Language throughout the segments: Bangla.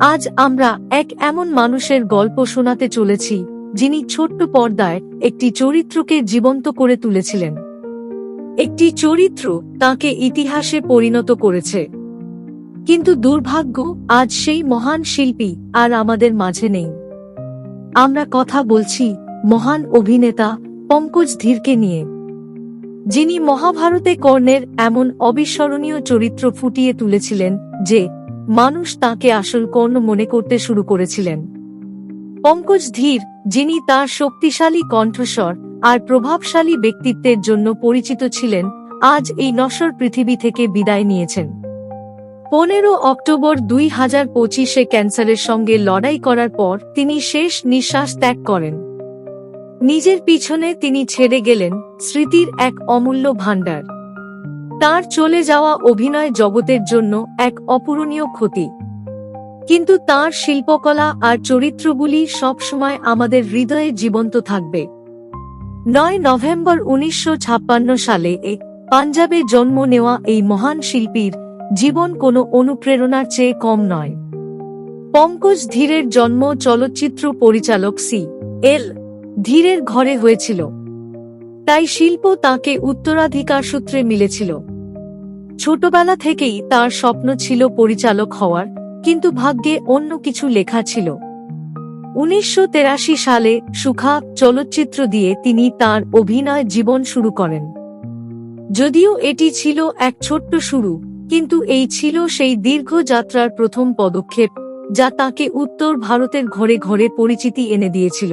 আজ আমরা এক এমন মানুষের গল্প শোনাতে চলেছি, যিনি ছোট্ট পর্দায় একটি চরিত্রকে জীবন্ত করে তুলেছিলেন। একটি চরিত্র তাকে ইতিহাসে পরিণত করেছে। কিন্তু দুর্ভাগ্য, আজ সেই মহান শিল্পী আর আমাদের মাঝে নেই। আমরা কথা বলছি মহান অভিনেতা পঙ্কজ ধীরকে নিয়ে, যিনি মহাভারতে কর্ণের এমন অবিস্মরণীয় চরিত্র ফুটিয়ে তুলেছিলেন যে মানুষ তাকে আসল কর্ণ মনে করতে শুরু করেছিলেন। পঙ্কজ ধীর, যিনি তার শক্তিশালী কণ্ঠস্বর আর প্রভাবশালী ব্যক্তিত্বের জন্য পরিচিত ছিলেন, আজ এই নশ্বর পৃথিবী থেকে বিদায় নিয়েছেন। পনেরো অক্টোবর দুই হাজার পঁচিশে ক্যান্সারের সঙ্গে লড়াই করার পর তিনি শেষ নিঃশ্বাস ত্যাগ করেন। নিজের পিছনে তিনি ছেড়ে গেলেন, স্মৃতির এক অমূল্য ভাণ্ডার। তার চলে যাওয়া অভিনয় জগতের জন্য এক অপূরণীয় ক্ষতি। কিন্তু তার শিল্পকলা আর চরিত্রগুলি সবসময় আমাদের হৃদয়ে জীবন্ত থাকবে। নয় নভেম্বর উনিশশো ছাপ্পান্ন সালে এ পাঞ্জাবে জন্ম নেওয়া এই মহান শিল্পীর জীবন কোনো অনুপ্রেরণার চেয়ে কম নয়। পঙ্কজ ধীরের জন্ম চলচ্চিত্র পরিচালক সি এল ধীরের ঘরে হয়েছিল। তাই শিল্প তাকে উত্তরাধিকার সূত্রে মিলেছিল। ছোটবেলা থেকেই তার স্বপ্ন ছিল পরিচালক হওয়ার, কিন্তু ভাগ্যে অন্য কিছু লেখা ছিল। উনিশশো সালে সুখা চলচ্চিত্র দিয়ে তিনি তার অভিনয় জীবন শুরু করেন। যদিও এটি ছিল এক ছোট্ট শুরু, কিন্তু এই ছিল সেই দীর্ঘ যাত্রার প্রথম পদক্ষেপ, যা তাকে উত্তর ভারতের ঘরে ঘরে পরিচিতি এনে দিয়েছিল।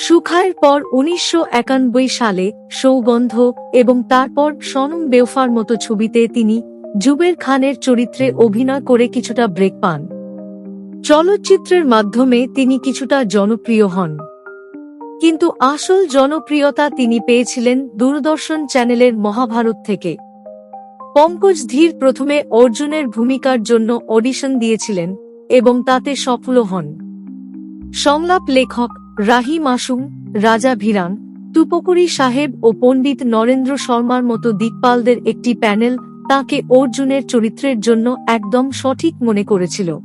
সুখায়ের পর উনিশশো একানব্বই সালে সৌগন্ধ এবং তারপর সনম বেওফার মতো ছবিতে তিনি জুবের খানের চরিত্রে অভিনয় করে কিছুটা ব্রেক পান। চলচ্চিত্রের মাধ্যমে তিনি কিছুটা জনপ্রিয় হন। কিন্তু আসল জনপ্রিয়তা তিনি পেয়েছিলেন দূরদর্শন চ্যানেলের মহাভারত থেকে। পঙ্কজ ধীর প্রথমে অর্জুনের ভূমিকার জন্য অডিশন দিয়েছিলেন এবং তাতে সফল হন। সংলাপ লেখক রাহি মাসুম রাজা ভিরান তুপকুরি সাহেব ও পণ্ডিত নরেন্দ্র শর্মার মতো দিকপালদের একটি প্যানেল তাকে অর্জুনের চরিত্রের জন্য একদম সঠিক মনে করেছিল।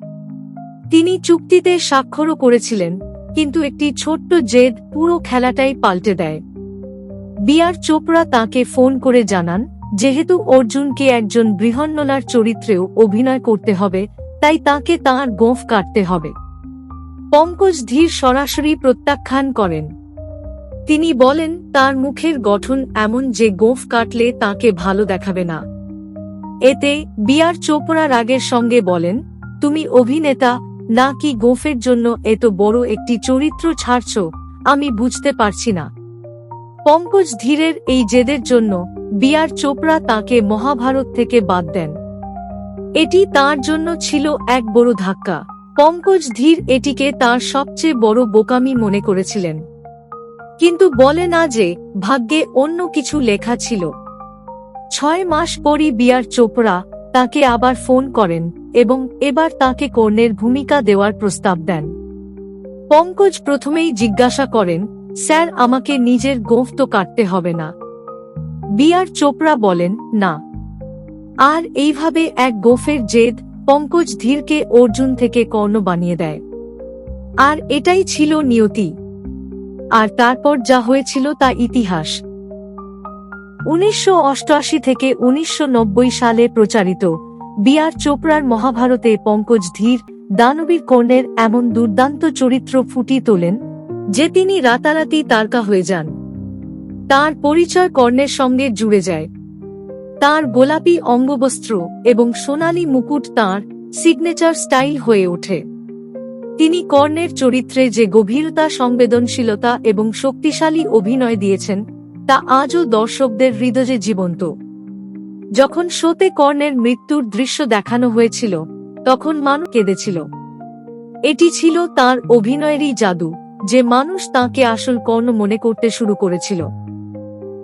তিনি চুক্তিতে স্বাক্ষরও করেছিলেন, কিন্তু একটি ছোট্ট জেদ পুরো খেলাটাই পাল্টে দেয়। বিআর চোপড়া তাকে ফোন করে জানান, যেহেতু অর্জুনকে একজন বৃহন্নলার চরিত্রেও অভিনয় করতে হবে, তাই তাকে তাঁর গোঁফ কাটতে হবে। পঙ্কজ ধীর সরাসরি প্রত্যাখ্যান করেন। তিনি বলেন, তার মুখের গঠন এমন যে গোঁফ কাটলে তাকে ভালো দেখাবে না। এতে বিয়ার চোপড়া রাগের সঙ্গে বলেন, তুমি অভিনেতা না কি গোফের জন্য এত বড় একটি চরিত্র ছাড়ছ, আমি বুঝতে পারছি না। পঙ্কজ ধীরের এই জেদের জন্য বিয়ার চোপড়া তাকে মহাভারত থেকে বাদ দেন। এটি তার জন্য ছিল এক বড় ধাক্কা। পঙ্কজ ধীর এটিকে তার সবচেয়ে বড় বোকামি মনে করেছিলেন। কিন্তু বলে না যে, ভাগ্যে অন্য কিছু লেখা ছিল। ছয় মাস পরই বিয়ার চোপড়া তাকে আবার ফোন করেন এবং এবার তাকে কর্ণের ভূমিকা দেওয়ার প্রস্তাব দেন। পঙ্কজ প্রথমেই জিজ্ঞাসা করেন, স্যার, আমাকে নিজের গোঁফ তো কাটতে হবে না? বিয়ার চোপড়া বলেন, না। আর এইভাবে এক গোফের জেদ পঙ্কজ ধীরকে অর্জুন থেকে কর্ণ বানিয়ে দেয়। আর এটাই ছিল নিয়তি। আর তারপর যা হয়েছিল তা ইতিহাস। উনিশশো অষ্টআশি থেকে উনিশশো নব্বই সালে প্রচারিত বিআর চোপড়ার মহাভারতে পঙ্কজ ধীর, দানবীর কর্ণের এমন দুর্দান্ত চরিত্র ফুটিয়ে তোলেন, যে তিনি রাতারাতি তারকা হয়ে যান। তার পরিচয় কর্ণের সঙ্গে জুড়ে যায়। তার গোলাপি অঙ্গবস্ত্র এবং সোনালী মুকুট তার সিগনেচার স্টাইল হয়ে ওঠে। তিনি কর্ণের চরিত্রে যে গভীরতা, সংবেদনশীলতা এবং শক্তিশালী অভিনয় দিয়েছেন, তা আজও দর্শকদের হৃদয়ে জীবন্ত। যখন শোতে কর্ণের মৃত্যুর দৃশ্য দেখানো হয়েছিল, তখন মানুষ কেঁদেছিল। এটি ছিল তার অভিনয়েরই জাদু, যে মানুষ তাকে আসল কর্ণ মনে করতে শুরু করেছিল।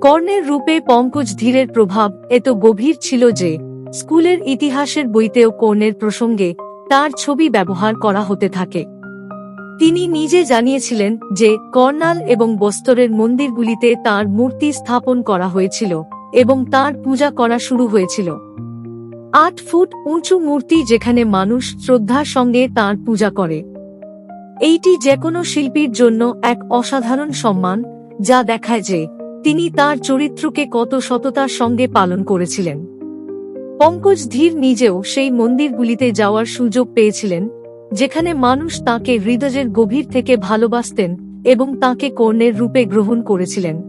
কর্ণের রূপে পঙ্কজ ধীরের প্রভাব এত গভীর ছিল যে, স্কুলের ইতিহাসের বইতেও কর্ণের প্রসঙ্গে তার ছবি ব্যবহার করা হতে থাকে। তিনি নিজে জানিয়েছিলেন যে কর্নাল এবং বস্তরের মন্দিরগুলিতে তার মূর্তি স্থাপন করা হয়েছিল এবং তার পূজা করা শুরু হয়েছিল। আট ফুট উঁচু মূর্তি যেখানে মানুষ শ্রদ্ধার সঙ্গে তার পূজা করে। এইটি যে কোনো শিল্পীর জন্য এক অসাধারণ সম্মান, যা দেখায় যে তিনি তার চরিত্রকে কত সততার সঙ্গে পালন করেছিলেন। পঙ্কজ ধীর নিজেও সেই মন্দিরগুলিতে যাওয়ার সুযোগ পেয়েছিলেন, যেখানে মানুষ তাকে হৃদয়ের গভীর থেকে ভালোবাসতেন এবং তাকে কর্ণের রূপে গ্রহণ করেছিলেন।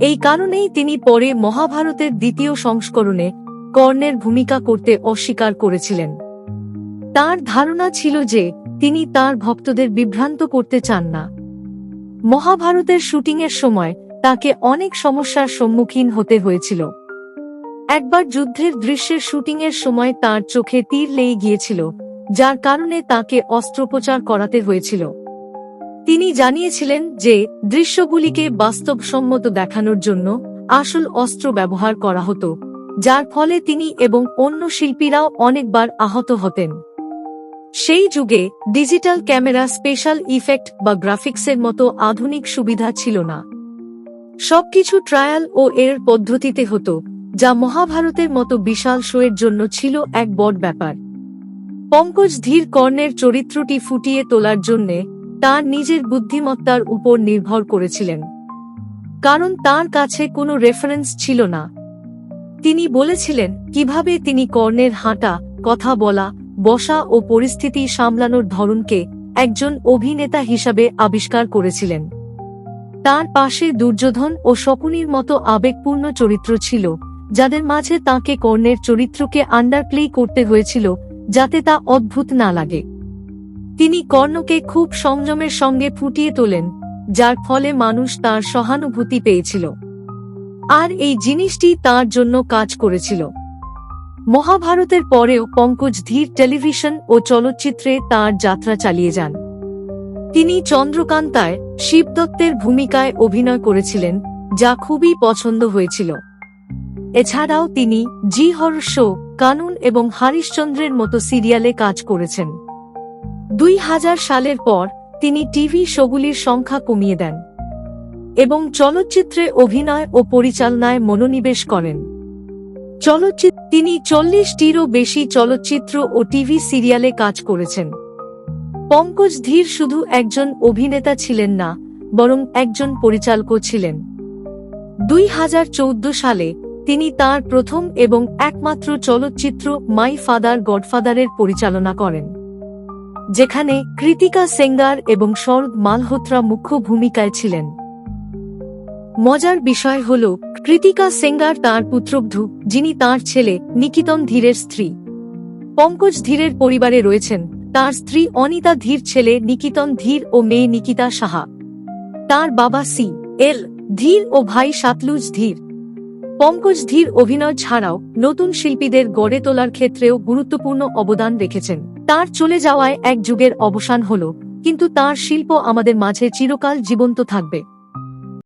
এই কারণেই তিনি পরে মহাভারতের দ্বিতীয় সংস্করণে কর্ণের ভূমিকা করতে অস্বীকার করেছিলেন। তার ধারণা ছিল যে তিনি তার ভক্তদের বিভ্রান্ত করতে চান না। মহাভারতের শুটিংয়ের সময় তাকে অনেক সমস্যার সম্মুখীন হতে হয়েছিল। একবার যুদ্ধের দৃশ্যের শুটিংয়ের সময় তার চোখে তীর লেগে গিয়েছিল, যার কারণে তাকে অস্ত্রোপচার করাতে হয়েছিল। তিনি জানিয়েছিলেন যে, দৃশ্যগুলিকে বাস্তবসম্মত দেখানোর জন্য আসল অস্ত্র ব্যবহার করা হতো, যার ফলে তিনি এবং অন্য শিল্পীরাও অনেকবার আহত হতেন। সেই যুগে, ডিজিটাল ক্যামেরা স্পেশাল ইফেক্ট বা গ্রাফিক্সের মতো আধুনিক সুবিধা ছিল না। সবকিছু ট্রায়াল ও এর পদ্ধতিতে হতো, যা মহাভারতের মতো বিশাল শোয়ের জন্য ছিল এক বড় ব্যাপার। পঙ্কজ ধীর কর্ণের চরিত্রটি ফুটিয়ে তোলার জন্যে তার নিজের বুদ্ধিমত্তার উপর নির্ভর করেছিলেন। কারণ তার কাছে কোনো রেফারেন্স ছিল না। তিনি বলেছিলেন, কীভাবে তিনি কর্ণের হাঁটা, কথা বলা, বসা ও পরিস্থিতি সামলানোর ধরনকে একজন অভিনেতা হিসাবে আবিষ্কার করেছিলেন। তার পাশে দুর্যোধন ও শকুনির মতো আবেগপূর্ণ চরিত্র ছিল, যাদের মাঝে তাকে কর্ণের চরিত্রকে আন্ডারপ্লে করতে হয়েছিল, যাতে তা অদ্ভুত না লাগে। তিনি কর্ণকে খুব সংযমের সঙ্গে ফুটিয়ে তোলেন, যার ফলে মানুষ তার সহানুভূতি পেয়েছিল। আর এই জিনিসটি তার জন্য কাজ করেছিল। মহাভারতের পরেও পঙ্কজ ধীর টেলিভিশন ও চলচ্চিত্রে তার যাত্রা চালিয়ে যান। তিনি চন্দ্রকান্তায় শিবদত্তের ভূমিকায় অভিনয় করেছিলেন, যা খুবই পছন্দ হয়েছিল। এছাড়াও তিনি জি হর শো, কানুন এবং হারিশ্চন্দ্রের মতো সিরিয়ালে কাজ করেছেন। দুই হাজার সালের পর তিনি টিভি শোগুলির সংখ্যা কমিয়ে দেন এবং চলচ্চিত্রে অভিনয় ও পরিচালনায় মনোনিবেশ করেন। চলচ্চিত্র তিনি চল্লিশটিরও বেশি চলচ্চিত্র ও টিভি সিরিয়ালে কাজ করেছেন। পঙ্কজ ধীর শুধু একজন অভিনেতা ছিলেন না, বরং একজন পরিচালকও ছিলেন। দুই হাজার চৌদ্দ সালে তিনি তার প্রথম এবং একমাত্র চলচ্চিত্র মাই ফাদার গডফাদারের পরিচালনা করেন, যেখানে কৃতিকা সেঙ্গার এবং শরদ মালহোত্রা মুখ্য ভূমিকায় ছিলেন। মজার বিষয় হল, কৃতিকা সেঙ্গার তার পুত্রবধূ, যিনি তার ছেলে নিকিতন ধীরের স্ত্রী। পঙ্কজ ধীরের পরিবারে রয়েছেন তার স্ত্রী অনিতা ধীর ছেলে নিকিতন ধীর ও মেয়ে নিকিতা সাহা। তার বাবা সি এল ধীর ও ভাই সাতলুজ ধীর। পঙ্কজ ধীর অভিনয় ছাড়াও নতুন শিল্পীদের গড়ে তোলার ক্ষেত্রেও গুরুত্বপূর্ণ অবদান রেখেছেন। তার চলে যাওয়ায় এক যুগের অবসান হল, কিন্তু তার শিল্প আমাদের মাঝে চিরকাল জীবন্ত থাকবে।